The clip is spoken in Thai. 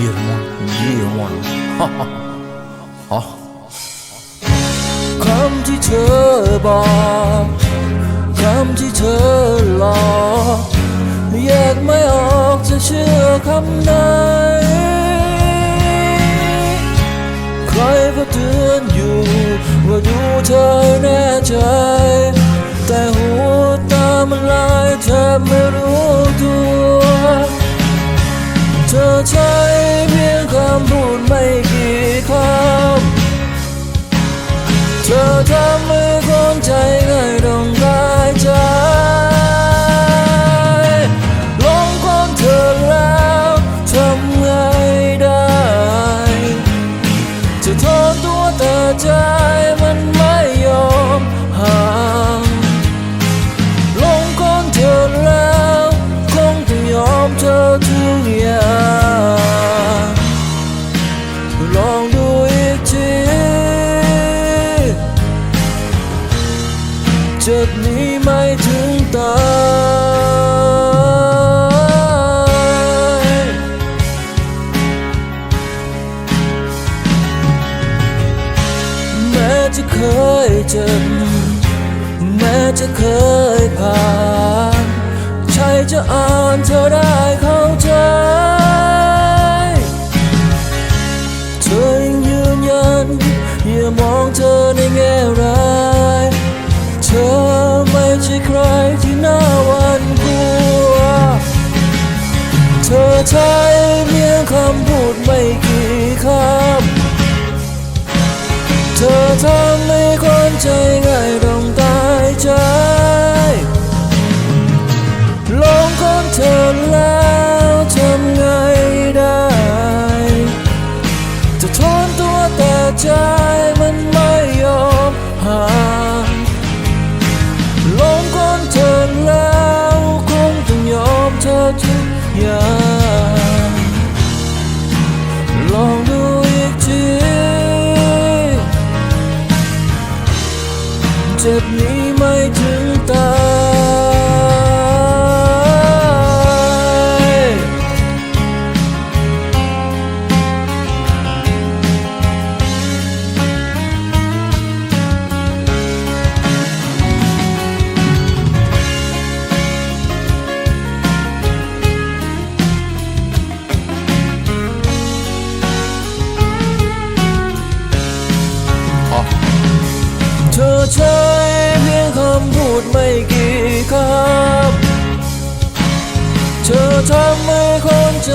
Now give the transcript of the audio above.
Vire-moi, vire-moi. Oh. Oh. คำที่เธอบอกคำที่เธอหลอกแยกไม่ออกจะเชื่อคำไหน ใครก็เตือนอยู่ ว่าดูเธอแน่ใจ แต่หูตามันลายแทบไม่รู้ตัว เธอใช่ ใจมันไม่ยอมห่างลงคนเธอแล้วคงต้องยอมเธอทุกอย่างลองดูอีกทีจะหนี จะเคยผ่านใช่จะอ่านเธอได้เข้าใจ เธอยังยืนยันอย่ามองเธอในแง่ร้าย เธอไม่ใช่ใครที่น่าหวันกลัว เธอใช้เพียงคำพูดไม่กี่คำ เธอทำ ใจมันไม่ยอมห่างหลงคนเธอแล้วคงต้องยอมเธอทุกอย่างลองดูอีกทีเจ็บนี้ไม่ถึง ใช้เพียงคำพูดไม่กี่คำเธอทำให้คนใจ